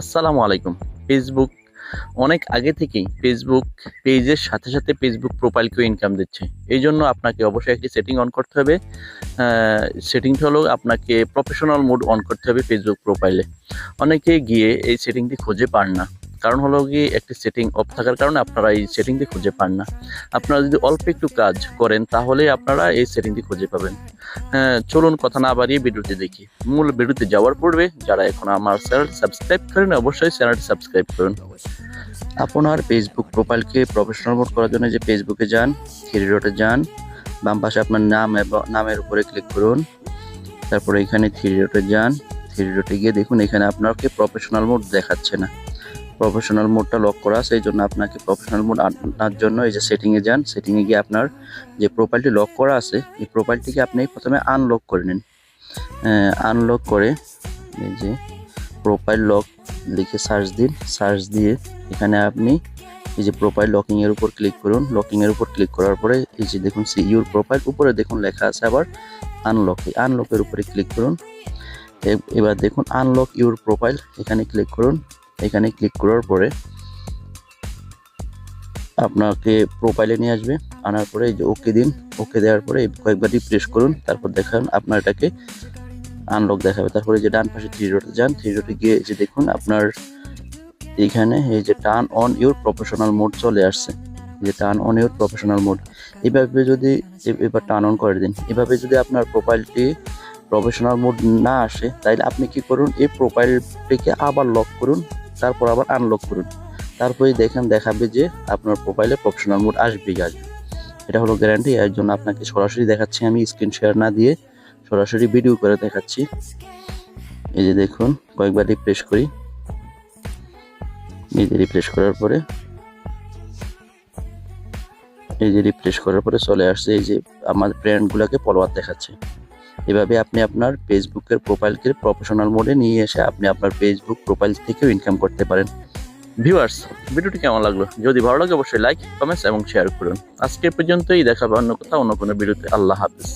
আসসালামু আলাইকুম। ফেসবুক অনেক আগে থেকেই ফেসবুক পেজের সাথে সাথে ফেসবুক প্রোফাইলকেও ইনকাম দিচ্ছে। এই জন্য আপনাকে অবশ্যই একটি সেটিং অন করতে হবে। সেটিংটা হলো আপনাকে প্রফেশনাল মোড অন করতে হবে ফেসবুক প্রোফাইলে অনেকে গিয়ে এই সেটিংটি খুঁজে পান না। কারণ হলো কি, একটি সেটিং অফ থাকার কারণে আপনারা এই সেটিংটি খুঁজে পান না। আপনারা যদি অল্প একটু কাজ করেন, তাহলে আপনারা এই সেটিংটি খুঁজে পাবেন। হ্যাঁ চলুন কথা না বাড়িয়ে ভিডিওটি দেখি। মূল ভিডিওতে যাওয়ার পূর্বে যারা এখন আমার চ্যানেল সাবস্ক্রাইব করেন অবশ্যই চ্যানেলটি সাবস্ক্রাইব করুন। আপনার ফেসবুক প্রোফাইলকে প্রফেশনাল মোড করার জন্য যে ফেসবুকে যান থ্রি ডটে যান, বাম পাশে আপনার নাম এবং নামের উপরে ক্লিক করুন। তারপরে এখানে থ্রি ডটে যান। থ্রি ডটে গিয়ে দেখুন, এখানে আপনাকে প্রফেশনাল মোড দেখাচ্ছে না। প্রফেশনাল মোডটা লক করা আছে এই জন্য আপনাকে প্রফেশনাল মোড আনার জন্য এই যে সেটিংয়ে যান। সেটিংয়ে গিয়ে আপনার যে প্রোফাইলটি লক করা আছে, এই প্রোফাইলটিকে আপনি প্রথমে আনলক করে নিন। আনলক করে এই যে প্রোফাইল লক লিখে সার্চ দিন। সার্চ দিয়ে এখানে আপনি এই যে প্রোফাইল লকিং এর উপর ক্লিক করুন। লকিং এর উপর ক্লিক করার পরে এই যে দেখুন সি ইউর প্রোফাইল উপরে দেখুন লেখা আছে আবার আনলক আনলকের উপরে ক্লিক করুন। এবার দেখুন আনলক ইউর প্রোফাইল এখানে ক্লিক করুন। এখানে ক্লিক করার পরে আপনাকে প্রোফাইলে নিয়ে আসবে। আনার পরে যে ওকে দিন। ওকে দেওয়ার পরে এই কয়েকবারই প্রেস করুন। তারপর দেখান আপনার এটাকে আনলক দেখাবে। তারপরে যে ডান পাশে থ্রি ডটে যান। থ্রি ডটে গিয়ে যে দেখুন আপনার এখানে এই যে turn on your professional mode চলে আসছে। যে turn on your professional mode এভাবে যদি এবার টার্ন অন করে দিন। এভাবে যদি আপনার প্রোফাইলটি প্রফেশনাল মোড না আসে তাহলে আপনি কি করুন? এই প্রোফাইলটিকে আবার লক করুন। তারপর আবার আনলক করুন। তারপরে দেখেন দেখাবে যে আপনার প্রোফাইলে প্রফেশনাল মোড আসবেই আসবে এটা হলো গ্যারান্টি এর জন্য আপনাকে সরাসরি দেখাচ্ছি, আমি স্ক্রিন শেয়ার না দিয়ে সরাসরি ভিডিও করে দেখাচ্ছি। এই যে দেখুন, কয়েকবার রিফ্রেশ করি। এই যে রিফ্রেশ করার পরে, এই যে রিফ্রেশ করার পরে চলে আসছে, এই যে আমার ব্র্যান্ডগুলোকে ফলোয়ার দেখাচ্ছে। এভাবে আপনি আপনার ফেসবুকের প্রোফাইলকে প্রফেশনাল মোডে নিয়ে এসে আপনি আপনার ফেসবুক প্রোফাইল থেকেও ইনকাম করতে পারেন। ভিউয়ার্স ভিডিওটি কেমন লাগল? যদি ভালো লাগে, অবশ্যই লাইক কমেন্টস এবং শেয়ার করুন। আজকে পর্যন্তই দেখাবো অন্য কোথাও, অন্য কোনো ভিডিওতে। আল্লাহ হাফিজ।